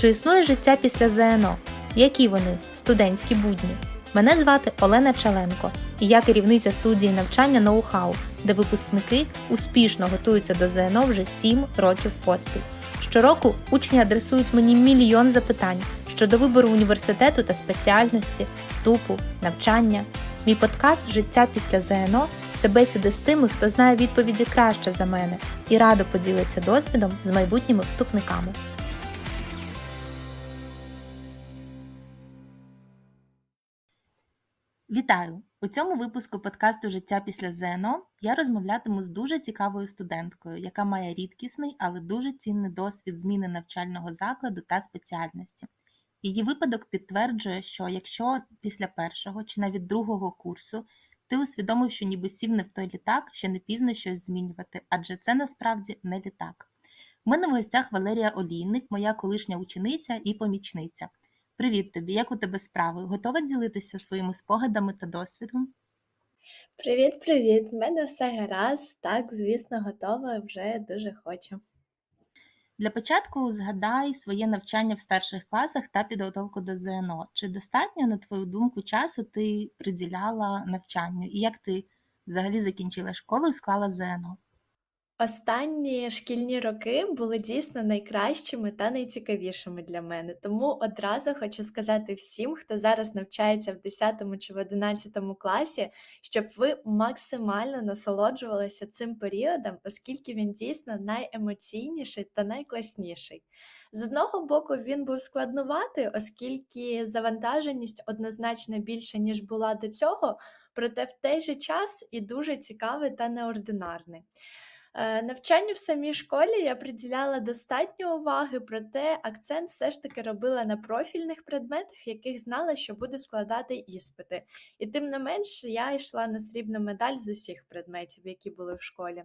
Чи існує життя після ЗНО? Які вони студентські будні? Мене звати Олена Чаленко, і я керівниця студії навчання ноу-хау, де випускники успішно готуються до ЗНО вже 7 років поспіль. Щороку учні адресують мені мільйон запитань щодо вибору університету та спеціальності, вступу, навчання. Мій подкаст Життя після ЗНО це бесіди з тими, хто знає відповіді краще за мене і радо поділиться досвідом з майбутніми вступниками. Вітаю! У цьому випуску подкасту Життя після ЗНО я розмовлятиму з дуже цікавою студенткою, яка має рідкісний, але дуже цінний досвід зміни навчального закладу та спеціальності. Її випадок підтверджує, що якщо після першого чи навіть другого курсу ти усвідомив, що ніби сів не в той літак, ще не пізно щось змінювати, адже це насправді не літак. У мене в гостях Валерія Олійник, моя колишня учениця і помічниця. Привіт тобі, як у тебе справи? Готова ділитися своїми спогадами та досвідом? Привіт, привіт! В мене все гаразд. Так, звісно, готова, вже дуже хочу. Для початку згадай своє навчання в старших класах та підготовку до ЗНО. Чи достатньо, на твою думку, часу ти приділяла навчанню? І як ти взагалі закінчила школу і склала ЗНО? Останні шкільні роки були дійсно найкращими та найцікавішими для мене. Тому одразу хочу сказати всім, хто зараз навчається в 10 чи в 11 класі, щоб ви максимально насолоджувалися цим періодом, оскільки він дійсно найемоційніший та найкласніший. З одного боку, він був складнуватий, оскільки завантаженість однозначно більша, ніж була до цього, проте в той же час і дуже цікавий та неординарний. Е, навчанню в самій школі я приділяла достатньо уваги, проте акцент все ж таки робила на профільних предметах, яких знала, що буду складати іспити. І тим не менш, я йшла на срібну медаль з усіх предметів, які були в школі.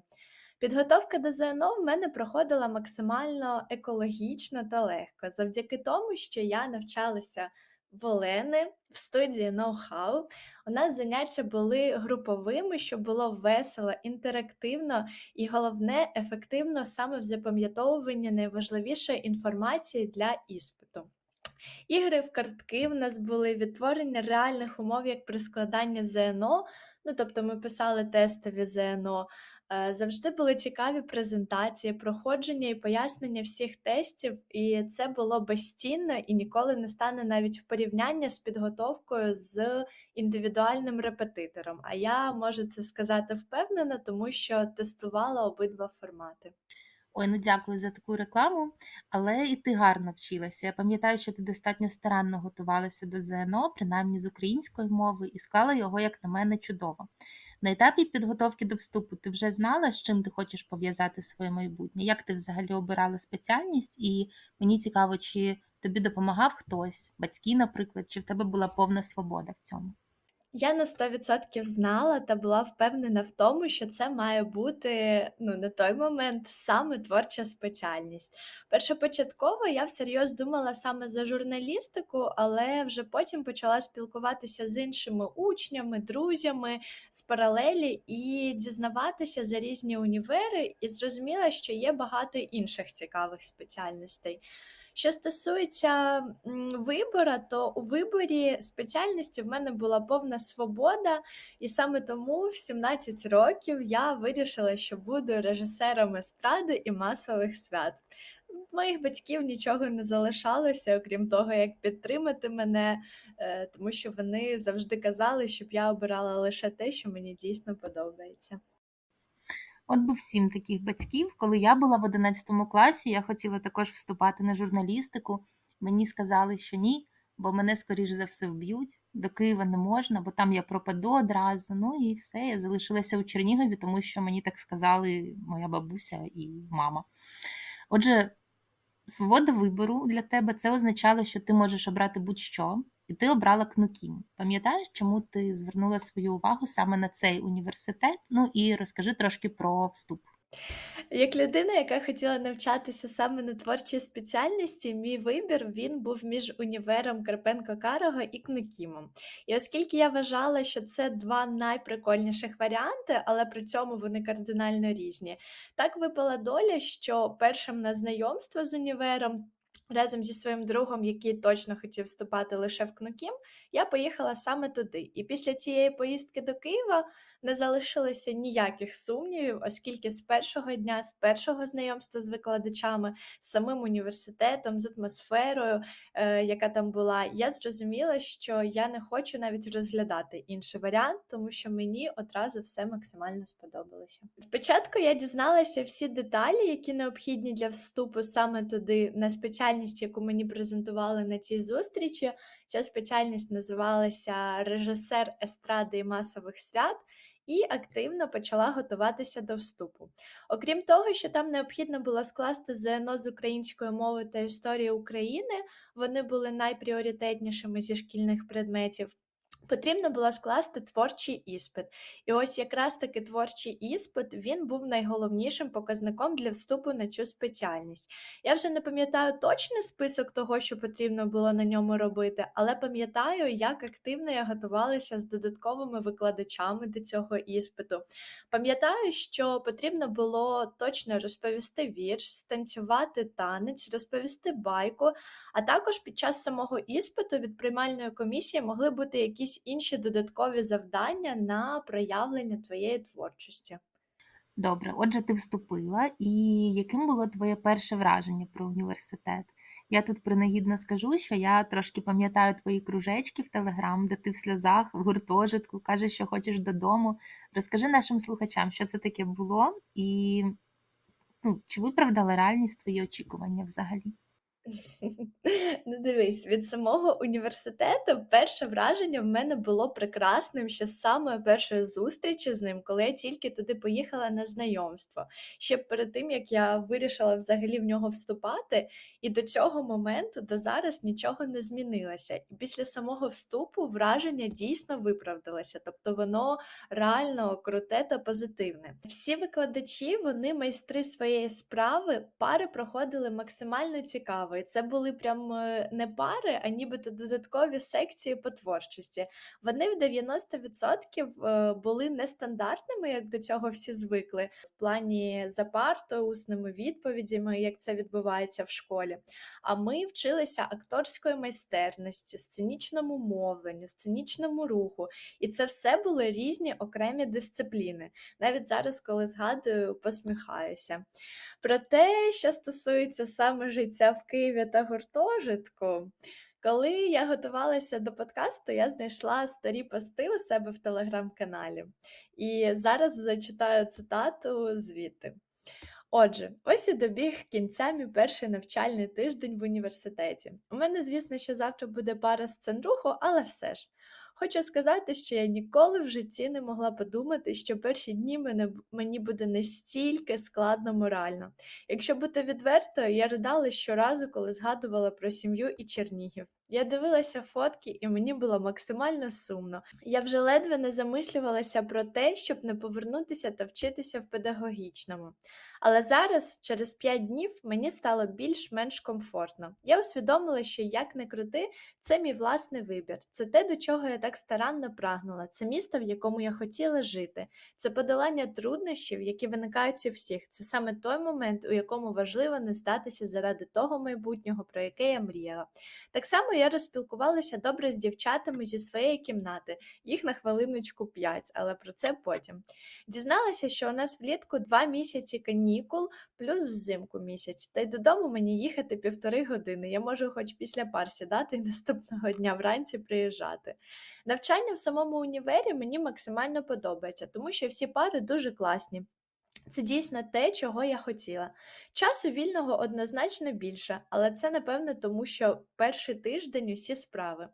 Підготовка до ЗНО в мене проходила максимально екологічно та легко, завдяки тому, що я навчалася Олени в студії ноу-хау. У нас заняття були груповими, щоб було весело, інтерактивно і головне ефективно саме в запам'ятовуванні найважливішої інформації для іспиту. Ігри в картки в нас були відтворення реальних умов як при складанні ЗНО, ну тобто ми писали тестові ЗНО. Е, завжди були цікаві презентації, проходження і пояснення всіх тестів, і це було безцінно і ніколи не стане навіть в порівняння з підготовкою з індивідуальним репетитором. А я можу це сказати впевнено, тому що тестувала обидва формати. Ой, ну дякую за таку рекламу, але і ти гарно вчилася. Я пам'ятаю, що ти достатньо старанно готувалася до ЗНО, принаймні з української мови, і склала його, як на мене, чудово. На етапі підготовки до вступу ти вже знала, з чим ти хочеш пов'язати своє майбутнє? Як ти взагалі обирала спеціальність? І мені цікаво, чи тобі допомагав хтось, батьки, наприклад, чи в тебе була повна свобода в цьому? Я на 100% знала та була впевнена в тому, що це має бути ну, на той момент саме творча спеціальність. Першопочатково я всерйоз думала саме за журналістику, але вже потім почала спілкуватися з іншими учнями, друзями з паралелі і дізнаватися за різні універи, і зрозуміла, що є багато інших цікавих спеціальностей. Що стосується вибору, то у виборі спеціальності в мене була повна свобода, і саме тому в 17 років я вирішила, що буду режисером естради і масових свят. Моїх батьків нічого не залишалося, окрім того, як підтримати мене, е, тому що вони завжди казали, щоб я обирала лише те, що мені дійсно подобається. От був сім таких батьків. Коли я була в 11 класі, я хотіла також вступати на журналістику. Мені сказали, що ні, бо мене, скоріш за все, вб'ють. До Києва не можна, бо там я пропаду одразу. Ну і все, я залишилася у Чернігові, тому що мені так сказали моя бабуся і мама. Отже, свобода вибору для тебе це означало, що ти можеш обрати будь-що і ти обрала КНУКІМ. Пам'ятаєш, чому ти звернула свою увагу саме на цей університет? Ну і розкажи трошки про вступ. Як людина, яка хотіла навчатися саме на творчій спеціальності, мій вибір він був між універом Карпенко Карого і КНУКІМом. І оскільки я вважала, що це два найприкольніших варіанти, але при цьому вони кардинально різні, так випала доля, що першим на знайомство з універом разом зі своїм другом, який точно хотів вступати лише в КНУКІМ, я поїхала саме туди. І після цієї поїздки до Києва не залишилося ніяких сумнівів, оскільки з першого дня, з першого знайомства з викладачами, з самим університетом, з атмосферою, е, яка там була, я зрозуміла, що я не хочу навіть розглядати інший варіант, тому що мені одразу все максимально сподобалося. Спочатку я дізналася всі деталі, які необхідні для вступу саме туди, на спеціальність, яку мені презентували на цій зустрічі. Ця спеціальність називалася режисер естради і масових свят. І активно почала готуватися до вступу. Окрім того, що там необхідно було скласти ЗНО з української мови та історії України, вони були найпріоритетнішими зі шкільних предметів. Потрібно було скласти творчий іспит. І ось якраз таки творчий іспит він був найголовнішим показником для вступу на цю спеціальність. Я вже не пам'ятаю точний список того, що потрібно було на ньому робити, але пам'ятаю, як активно я готувалася з додатковими викладачами до цього іспиту. Пам'ятаю, що потрібно було точно розповісти вірш, станцювати танець, розповісти байку, а також під час самого іспиту від приймальної комісії могли бути якісь інші додаткові завдання на проявлення твоєї творчості. Добре, отже, ти вступила, і яким було твоє перше враження про університет? Я тут принагідно скажу, що я трошки пам'ятаю твої кружечки в Телеграм, де ти в сльозах, в гуртожитку, кажеш, що хочеш додому. Розкажи нашим слухачам, що це таке було, і ну, чи виправдали реальність твої очікування взагалі? Ну, дивись, від самого університету перше враження в мене було прекрасним ще з самої першої зустрічі з ним, коли я тільки туди поїхала на знайомство. Ще перед тим, як я вирішила взагалі в нього вступати, і до цього моменту до зараз нічого не змінилося. І після самого вступу враження дійсно виправдалося, тобто воно реально круте та позитивне. Всі викладачі, вони майстри своєї справи, пари проходили максимально цікаво. І це були прям е, не пари, а нібито додаткові секції по творчості. Вони в 90% е, були нестандартними, як до цього всі звикли, в плані за партою, усними відповідями, як це відбувається в школі. А ми вчилися акторської майстерності, сценічному мовленню, сценічному руху. І це все були різні окремі дисципліни. Навіть зараз, коли згадую, посміхаюся. Про те, що стосується саме життя в Києві та гуртожитку. Коли я готувалася до подкасту, я знайшла старі пости у себе в телеграм-каналі. І зараз зачитаю цитату звідти. Отже, ось і добіг кінця мій перший навчальний тиждень в університеті. У мене, звісно, ще завтра буде пара з центруху, але все ж. Хочу сказати, що я ніколи в житті не могла подумати, що перші дні мене, мені буде настільки складно морально. Якщо бути відвертою, я ридала щоразу, коли згадувала про сім'ю і Чернігів. Я дивилася фотки, і мені було максимально сумно. Я вже ледве не замислювалася про те, щоб не повернутися та вчитися в педагогічному. Але зараз, через 5 днів, мені стало більш-менш комфортно. Я усвідомила, що як не крути, це мій власний вибір, це те, до чого я так старанно прагнула, це місто, в якому я хотіла жити, це подолання труднощів, які виникають у всіх. Це саме той момент, у якому важливо не здатися заради того майбутнього, про яке я мріяла. Так само я розспілкувалася добре з дівчатами зі своєї кімнати, їх на хвилиночку 5, але про це потім. Дізналася, що у нас влітку 2 місяці канікул, плюс взимку місяць, та й додому мені їхати півтори години. Я можу хоч після пар сідати і наступного дня вранці приїжджати. Навчання в самому універі мені максимально подобається, тому що всі пари дуже класні. Це дійсно те, чого я хотіла. Часу вільного однозначно більше, але це напевно тому, що перший тиждень усі справи.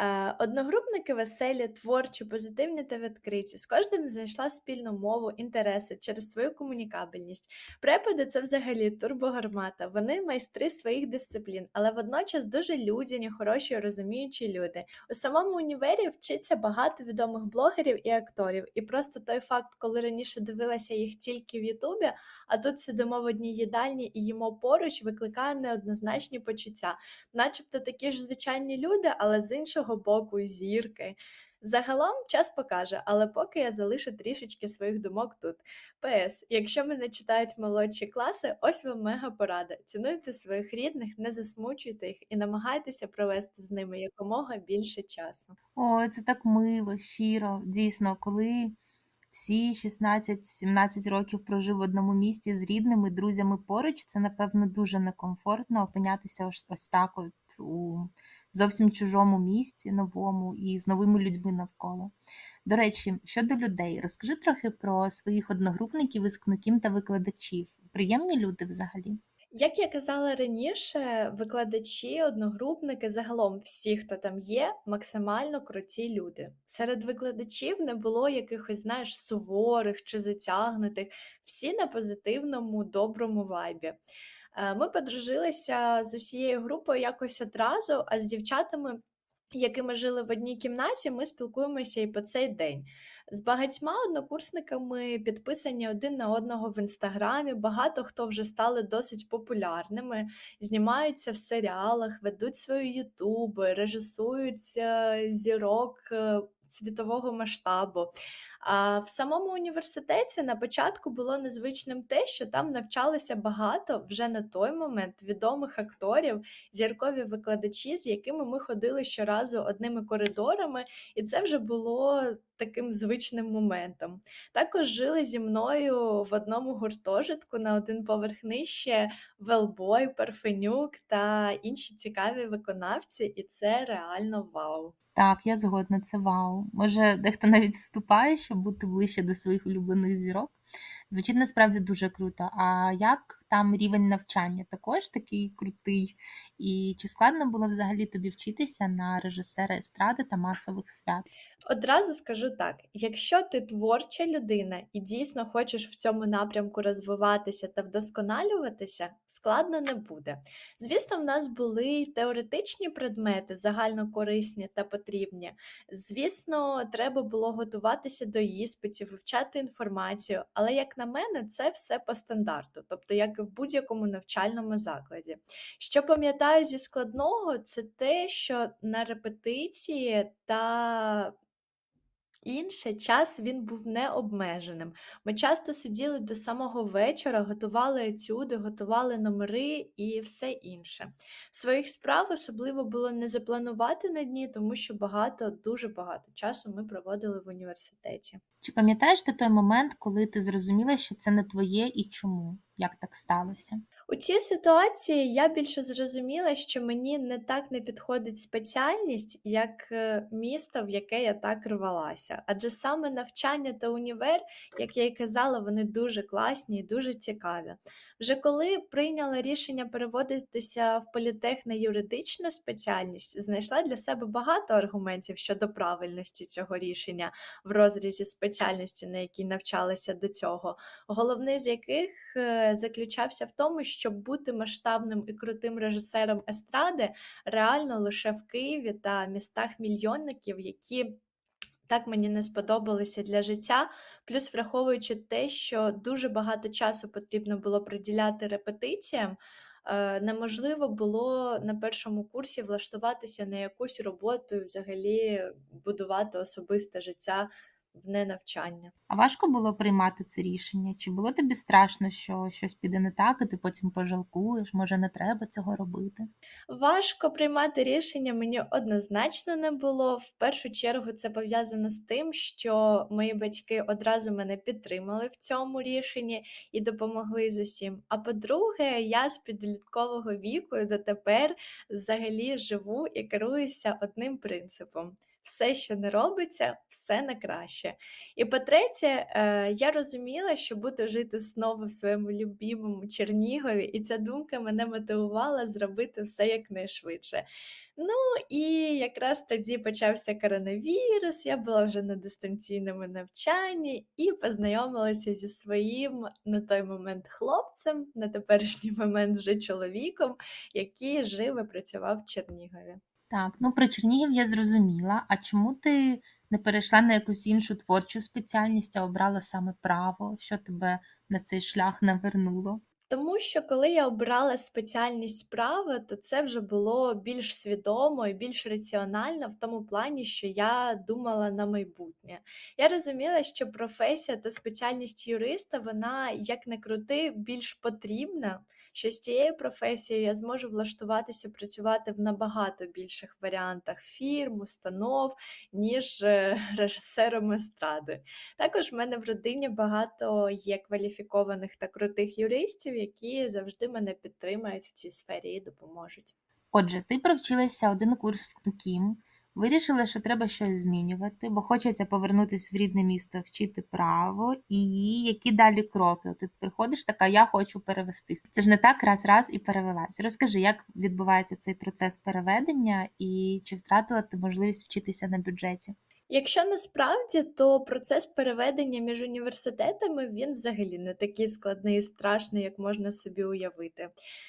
Е, Одногрупники веселі, творчі, позитивні та відкриті. З кожним знайшла спільну мову, інтереси через свою комунікабельність. Препади це взагалі турбогармата. Вони майстри своїх дисциплін, але водночас дуже людяні, хороші, розуміючі люди. У самому універі вчиться багато відомих блогерів і акторів. І просто той факт, коли раніше дивилася їх тільки в Ютубі, а тут сидимо в одній їдальні і їмо поруч, викликає неоднозначні почуття, начебто такі ж звичайні люди, але з іншого боку зірки. Загалом час покаже, але поки я залишу трішечки своїх думок тут. ПС. Якщо мене читають молодші класи, ось вам мега порада. Цінуйте своїх рідних, не засмучуйте їх і намагайтеся провести з ними якомога більше часу. Ой, це так мило, щиро. Дійсно, коли всі 16-17 років прожив в одному місті з рідними, друзями поруч, це, напевно, дуже некомфортно опинятися ось так от у зовсім чужому місті, новому і з новими людьми навколо. До речі, щодо людей, розкажи трохи про своїх одногрупників, вискнуків та викладачів. Приємні люди взагалі? Як я казала раніше, викладачі, одногрупники, загалом всі, хто там є, максимально круті люди. Серед викладачів не було якихось, знаєш, суворих чи затягнутих, всі на позитивному, доброму вайбі. Е, Ми подружилися з усією групою якось одразу, а з дівчатами, якими жили в одній кімнаті, ми спілкуємося і по цей день. З багатьма однокурсниками підписані один на одного в інстаграмі. Багато хто вже стали досить популярними, знімаються в серіалах, ведуть свої ютуби, режисують е, зірок е, світового масштабу. А в самому університеті на початку було незвичним те, що там навчалося багато вже на той момент відомих акторів, зіркові викладачі, з якими ми ходили щоразу одними коридорами, і це вже було таким звичним моментом. Також жили зі мною в одному гуртожитку на один поверх нижче Велбой, Парфенюк та інші цікаві виконавці, і це реально вау. Так, я згодна, це вау. Може, дехто навіть вступає, бути ближче до своїх улюблених зірок. Звучить насправді дуже круто. А як там рівень навчання? Також такий крутий? І чи складно було взагалі тобі вчитися на режисера естради та масових свят? Одразу скажу так: якщо ти творча людина і дійсно хочеш в цьому напрямку розвиватися та вдосконалюватися, складно не буде. Звісно, в нас були теоретичні предмети, загальнокорисні та потрібні. Звісно, треба було готуватися до іспитів, вивчати інформацію, але, як на мене, це все по стандарту, тобто як і в будь-якому навчальному закладі. Що пам'ятаю зі складного, це те, що на репетиції та інше час він був необмеженим. Ми часто сиділи до самого вечора, готували етюди, готували номери і все інше. Своїх справ особливо було не запланувати на дні, тому що багато, дуже багато часу ми проводили в університеті. Чи пам'ятаєш ти той момент, коли ти зрозуміла, що це не твоє і чому? Як так сталося? У цій ситуації я більше зрозуміла, що мені не так не підходить спеціальність, як е, місто, в яке я так рвалася. Адже саме навчання та універ, як я й казала, вони дуже класні і дуже цікаві. Вже коли прийняла рішення переводитися в політех юридичну спеціальність, знайшла для себе багато аргументів щодо правильності цього рішення в розрізі спеціальності, на якій навчалася до цього. Головний з яких е, заключався в тому, щоб бути масштабним і крутим режисером естради реально лише в Києві та містах мільйонників, які так мені не сподобалися для життя. Плюс, враховуючи те, що дуже багато часу потрібно було приділяти репетиціям, е, неможливо було на першому курсі влаштуватися на якусь роботу і взагалі будувати особисте життя в ненавчання. А важко було приймати це рішення? Чи було тобі страшно, що щось піде не так, і ти потім пожалкуєш, може, не треба цього робити? Важко приймати рішення мені однозначно не було. В першу чергу це пов'язано з тим, що мої батьки одразу мене підтримали в цьому рішенні і допомогли з усім. А по-друге, я з підліткового віку дотепер взагалі живу і керуюся одним принципом. Все, що не робиться, все на краще. І по-третє, е, я розуміла, що буду жити знову в своєму любімому Чернігові, і ця думка мене мотивувала зробити все якнайшвидше. Ну і якраз тоді почався коронавірус, я була вже на дистанційному навчанні і познайомилася зі своїм на той момент хлопцем, на теперішній момент вже чоловіком, який жив і працював в Чернігові. Так, ну про Чернігів я зрозуміла. А чому ти не перейшла на якусь іншу творчу спеціальність, а обрала саме право? Що тебе на цей шлях навернуло? Тому що коли я обрала спеціальність права, то це вже було більш свідомо і більш раціонально в тому плані, що я думала на майбутнє. Я розуміла, що професія та спеціальність юриста, вона, як не крути, більш потрібна, що з цією професією я зможу влаштуватися працювати в набагато більших варіантах фірм, установ, ніж е, режисером естради. Також в мене в родині багато є кваліфікованих та крутих юристів, які завжди мене підтримають в цій сфері і допоможуть. Отже, ти провчилася один курс в КНУКІМ, вирішила, що треба щось змінювати, бо хочеться повернутися в рідне місто, вчити право, і які далі кроки? Ти приходиш така, я хочу перевестись. Це ж не так раз-раз і перевелась. Розкажи, як відбувається цей процес переведення, і чи втратила ти можливість вчитися на бюджеті? Якщо насправді, то процес переведення між університетами він взагалі не такий складний і страшний, як можна собі уявити.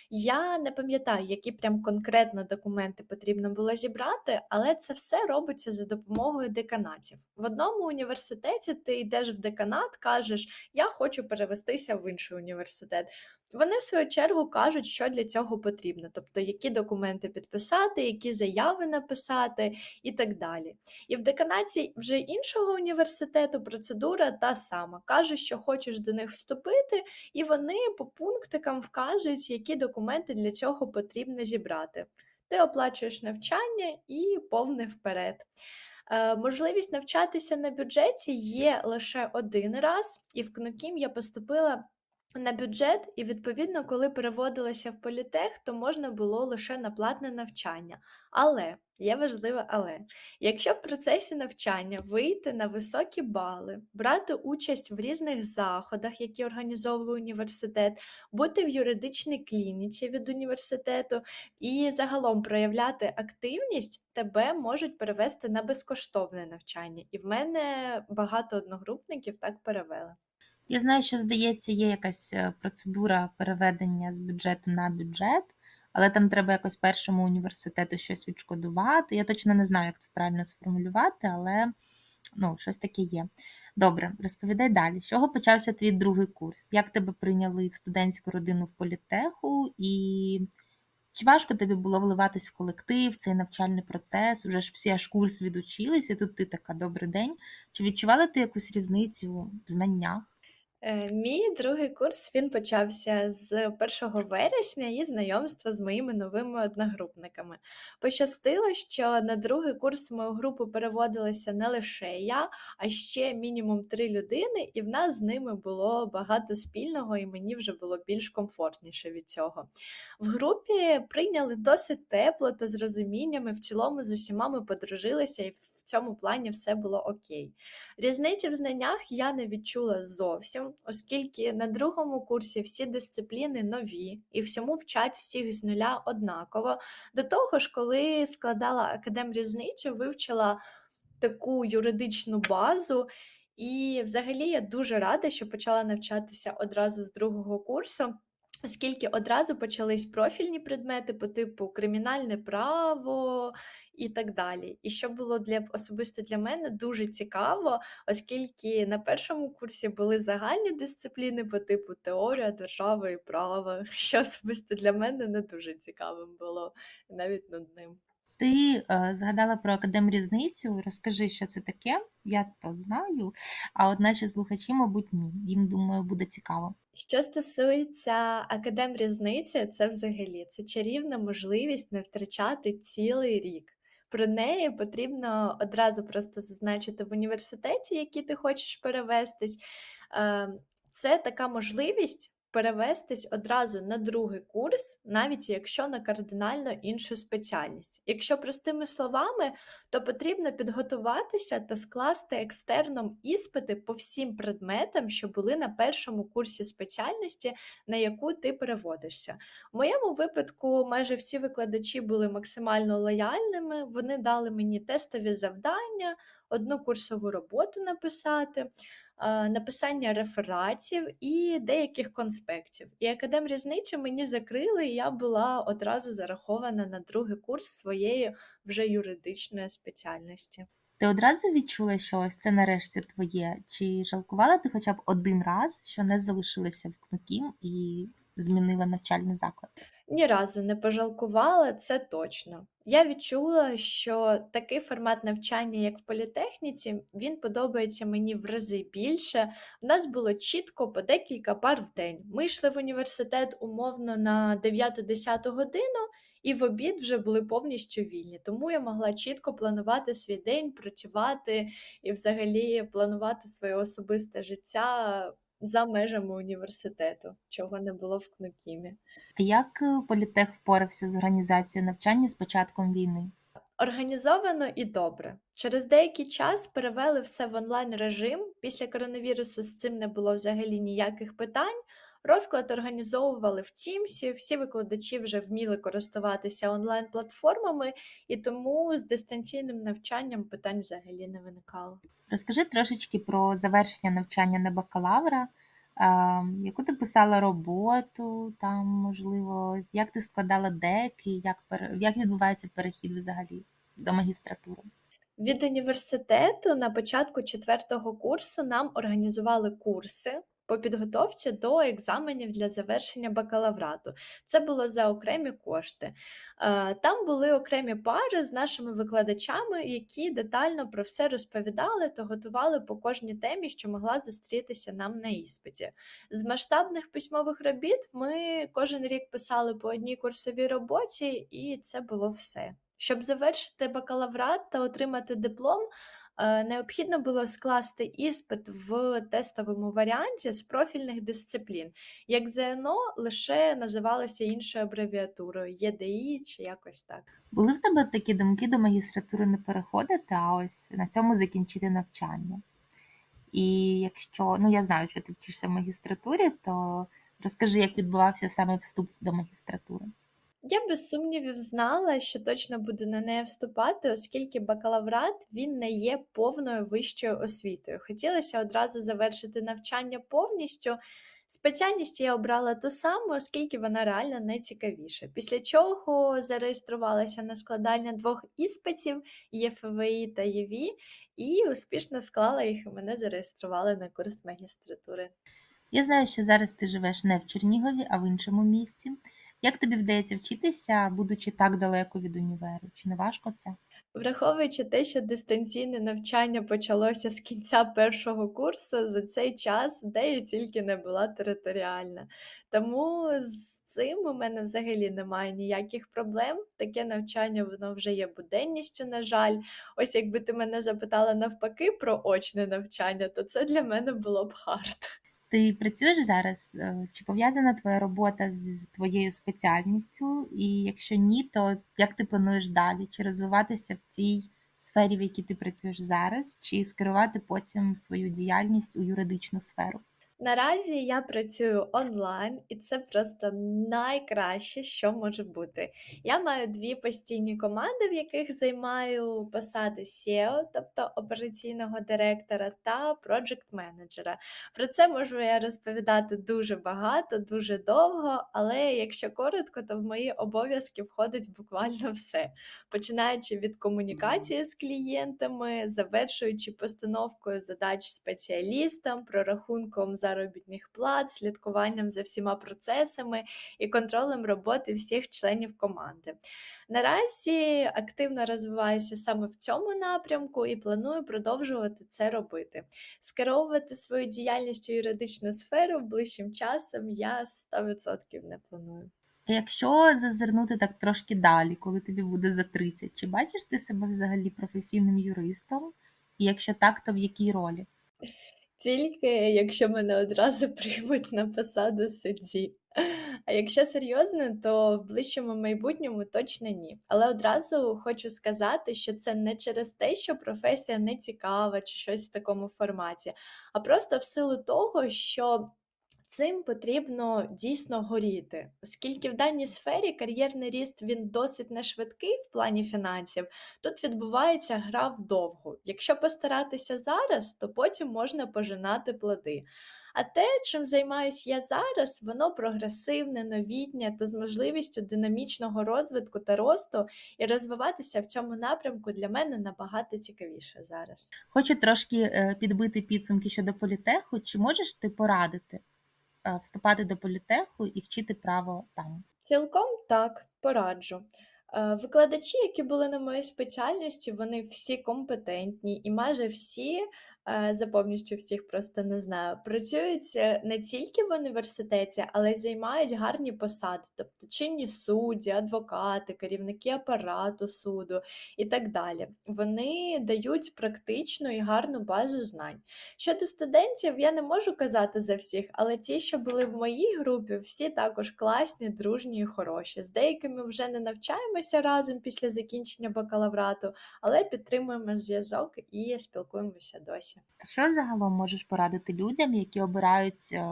Я не пам'ятаю, які прям конкретно документи потрібно було зібрати, але це все робиться за допомогою деканатів. В одному університеті ти йдеш в деканат, кажеш, я хочу перевестися в інший університет. Вони в свою чергу кажуть, що для цього потрібно, тобто які документи підписати, які заяви написати і так далі. І в деканаті вже іншого університету процедура та сама. Кажеш, що хочеш до них вступити, і вони по пунктикам вказують, які документи для цього потрібно зібрати. Ти оплачуєш навчання і повний вперед. Е, можливість навчатися на бюджеті є лише один раз, і в КНУКІМ я поступила на бюджет, і відповідно, коли переводилася в політех, то можна було лише на платне навчання. Але є важливе але. Якщо в процесі навчання вийти на високі бали, брати участь в різних заходах, які організовує університет, бути в юридичній клініці від університету і загалом проявляти активність, тебе можуть перевести на безкоштовне навчання. І в мене багато одногрупників так перевели. Я знаю, що, здається, є якась е, процедура переведення з бюджету на бюджет, але там треба якось першому університету щось відшкодувати. Я точно не знаю, як це правильно сформулювати, але ну, щось таке є. Добре, розповідай далі. З чого почався твій другий курс? Як тебе прийняли в студентську родину в політеху? І чи важко тобі було вливатись в колектив, цей навчальний процес? Уже ж всі аж курс відучились, і тут ти така добрий день. Чи відчувала ти якусь різницю в знаннях? Е, Мій другий курс він почався з 1 вересня і знайомства з моїми новими одногрупниками. Пощастило, що на другий курс в мою групу переводилася не лише я, а ще мінімум три людини, і в нас з ними було багато спільного, і мені вже було більш комфортніше від цього. В групі прийняли досить тепло та з розумінням, і в цілому з усіма ми подружилися, і цьому плані все було окей. Різниці в знаннях я не відчула зовсім, оскільки на другому курсі всі дисципліни нові і всьому вчать всіх з нуля однаково. До того ж, коли складала академрізницю, вивчила таку юридичну базу. І взагалі я дуже рада, що почала навчатися одразу з другого курсу. Оскільки одразу почались профільні предмети по типу кримінальне право і так далі. І що було для особисто для мене дуже цікаво, оскільки на першому курсі були загальні дисципліни по типу теорія держави і права, що особисто для мене не дуже цікавим було навіть над ним. Ти е, згадала про академрізницю. Розкажи, що це таке. Я то знаю, а от наші слухачі, мабуть, ні. Їм, думаю, буде цікаво. Що стосується академрізниці, це взагалі це чарівна можливість не втрачати цілий рік. Про неї потрібно одразу просто зазначити в університеті, який ти хочеш перевестись. Е, Це така можливість перевестись одразу на другий курс, навіть якщо на кардинально іншу спеціальність. Якщо простими словами, то потрібно підготуватися та скласти екстерном іспити по всім предметам, що були на першому курсі спеціальності, на яку ти переводишся. В моєму випадку майже всі викладачі були максимально лояльними, вони дали мені тестові завдання, одну курсову роботу написати. Написання рефератів і деяких конспектів. І академрізницю мені закрили, і я була одразу зарахована на другий курс своєї вже юридичної спеціальності. Ти одразу відчула, що ось це нарешті твоє? Чи жалкувала ти хоча б один раз, що не залишилася в КНУКІМ і змінила навчальний заклад? Ні разу не пожалкувала, це точно. Я відчула, що такий формат навчання, як в політехніці, він подобається мені в рази більше. В нас було чітко по декілька пар в день. Ми йшли в університет умовно на 9-10 годину, і в обід вже були повністю вільні. Тому я могла чітко планувати свій день, працювати і взагалі планувати своє особисте життя за межами університету, чого не було в КНУКІМі. А як е, політех впорався з організацією навчання з початком війни? Організовано і добре. Через деякий час перевели все в онлайн режим. Після коронавірусу з цим не було взагалі ніяких питань. Розклад організовували в Teams, всі викладачі вже вміли користуватися онлайн-платформами, і тому з дистанційним навчанням питань взагалі не виникало. Розкажи трошечки про завершення навчання на бакалавра, яку ти писала роботу, там, можливо, як ти складала деки, як, як відбувається перехід взагалі до магістратури? Від університету на початку четвертого курсу нам організували курси по підготовці до екзаменів для завершення бакалаврату. Це було за окремі кошти. Е, Там були окремі пари з нашими викладачами, які детально про все розповідали та готували по кожній темі, що могла зустрітися нам на іспиті. З масштабних письмових робіт ми кожен рік писали по одній курсовій роботі, і це було все. Щоб завершити бакалаврат та отримати диплом, необхідно було скласти іспит в тестовому варіанті з профільних дисциплін. Як ЗНО лише називалося іншою абревіатурою ЄДІ чи якось так. Були в тебе такі думки до магістратури не переходити, а ось на цьому закінчити навчання? І якщо, ну я знаю, що ти вчишся в магістратурі, то розкажи, як відбувався саме вступ до магістратури. Я без сумнівів знала, що точно буду на неї вступати, оскільки бакалаврат він не є повною вищою освітою. Хотілося одразу завершити навчання повністю. Спеціальність я обрала ту саму, оскільки вона реально найцікавіша. Після чого зареєструвалася на складання двох іспитів ЄФВІ та ЄВІ, і успішно склала їх, і мене зареєстрували на курс магістратури. Я знаю, що зараз ти живеш не в Чернігові, а в іншому місті. Як тобі вдається вчитися, будучи так далеко від універу? Чи не важко це? Враховуючи те, що дистанційне навчання почалося з кінця першого курсу, за цей час, де тільки не була територіальна. Тому з цим у мене взагалі немає ніяких проблем. Таке навчання воно вже є буденністю, на жаль. Ось якби ти мене запитала навпаки про очне навчання, то це для мене було б хард. Ти працюєш зараз? Е, Чи пов'язана твоя робота з твоєю спеціальністю? І якщо ні, то як ти плануєш далі? Чи розвиватися в цій сфері, в якій ти працюєш зараз, чи скерувати потім свою діяльність у юридичну сферу? Наразі я працюю онлайн, і це просто найкраще, що може бути. Я маю дві постійні команди, в яких займаю посади SEO, тобто операційного директора, та проджект менеджера. Про це можу я розповідати дуже багато, дуже довго, але якщо коротко, то в мої обов'язки входить буквально все, починаючи від комунікації з клієнтами, завершуючи постановкою задач спеціалістам, прорахунком заробітних плат, слідкуванням за всіма процесами і контролем роботи всіх членів команди. Наразі активно розвиваюся саме в цьому напрямку і планую продовжувати це робити. Скеровувати свою діяльність у юридичну сферу ближчим часом я 100% не планую. Якщо зазирнути так трошки далі, коли тобі буде за 30, чи бачиш ти себе взагалі професійним юристом? І якщо так, то в якій ролі? Тільки якщо мене одразу приймуть на посаду судді. А якщо серйозно, то в ближчому майбутньому точно ні. Але одразу хочу сказати, що це не через те, що професія не цікава чи щось в такому форматі, а просто в силу того, що цим потрібно дійсно горіти, оскільки в даній сфері кар'єрний ріст він досить нешвидкий в плані фінансів. Тут відбувається гра вдовгу. Якщо постаратися зараз, то потім можна пожинати плоди. А те, чим займаюся я зараз, воно прогресивне, новітнє та з можливістю динамічного розвитку та росту, і розвиватися в цьому напрямку для мене набагато цікавіше зараз. Хочу трошки е, підбити підсумки щодо політеху. Чи можеш ти порадити, вступати до політеху і вчити право там? Цілком так, пораджу. Е, Викладачі, які були на моїй спеціальності, вони всі компетентні і майже всі, е, за повністю всіх просто не знаю, працюють е, не тільки в університеті, але й займають гарні посади, тобто чинні судді, адвокати, керівники апарату суду і так далі. Вони дають практичну і гарну базу знань. Щодо студентів, я не можу казати за всіх, але ті, що були в моїй групі, всі також класні, дружні і хороші. З деякими вже не навчаємося разом після закінчення бакалаврату, але підтримуємо зв'язок і спілкуємося досі. Що загалом можеш порадити людям, які обирають е,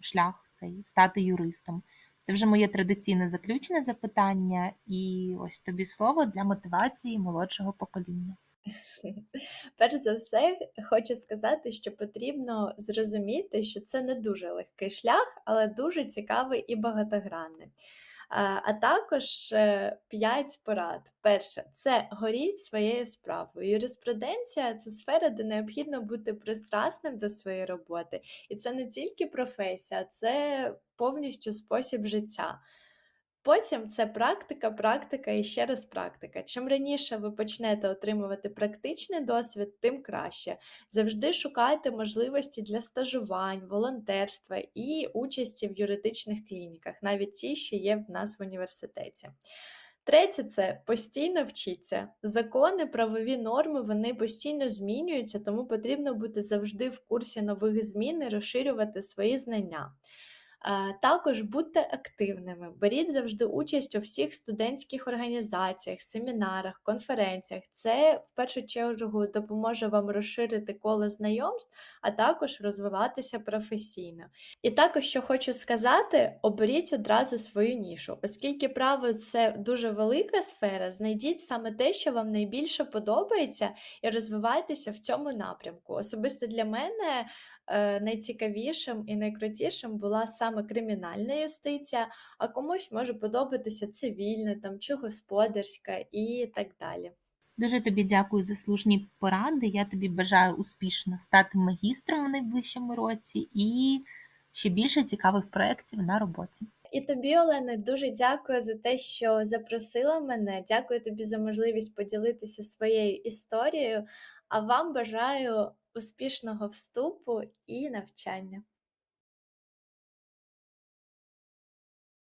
шлях цей стати юристом? Це вже моє традиційне заключне запитання, і ось тобі слово для мотивації молодшого покоління. Перш за все, хочу сказати, що потрібно зрозуміти, що це не дуже легкий шлях, але дуже цікавий і багатогранний. А а також 5 порад. Перше, це горіть своєю справою. Юриспруденція це сфера, де необхідно бути пристрасним до своєї роботи. І це не тільки професія, це повністю спосіб життя. Потім це практика, практика і ще раз практика. Чим раніше ви почнете отримувати практичний досвід, тим краще. Завжди шукайте можливості для стажувань, волонтерства і участі в юридичних клініках, навіть ті, що є в нас в університеті. Третє це постійно вчіться. Закони, правові норми вони постійно змінюються, тому потрібно бути завжди в курсі нових змін і розширювати свої знання. Е, Також будьте активними, беріть завжди участь у всіх студентських організаціях, семінарах, конференціях. Це в першу чергу допоможе вам розширити коло знайомств, а також розвиватися професійно. І також, що хочу сказати, оберіть одразу свою нішу, оскільки право це дуже велика сфера, знайдіть саме те, що вам найбільше подобається, і розвивайтеся в цьому напрямку. Особисто для мене найцікавішим і найкрутішим була саме кримінальна юстиція, а комусь може подобатися цивільна там, чи господарська і так далі. Дуже тобі дякую за слушні поради. Я тобі бажаю успішно стати магістром в найближчому році і ще більше цікавих проєктів на роботі. І тобі, Олена, дуже дякую за те, що запросила мене. Дякую тобі за можливість поділитися своєю історією. А вам бажаю успішного вступу і навчання.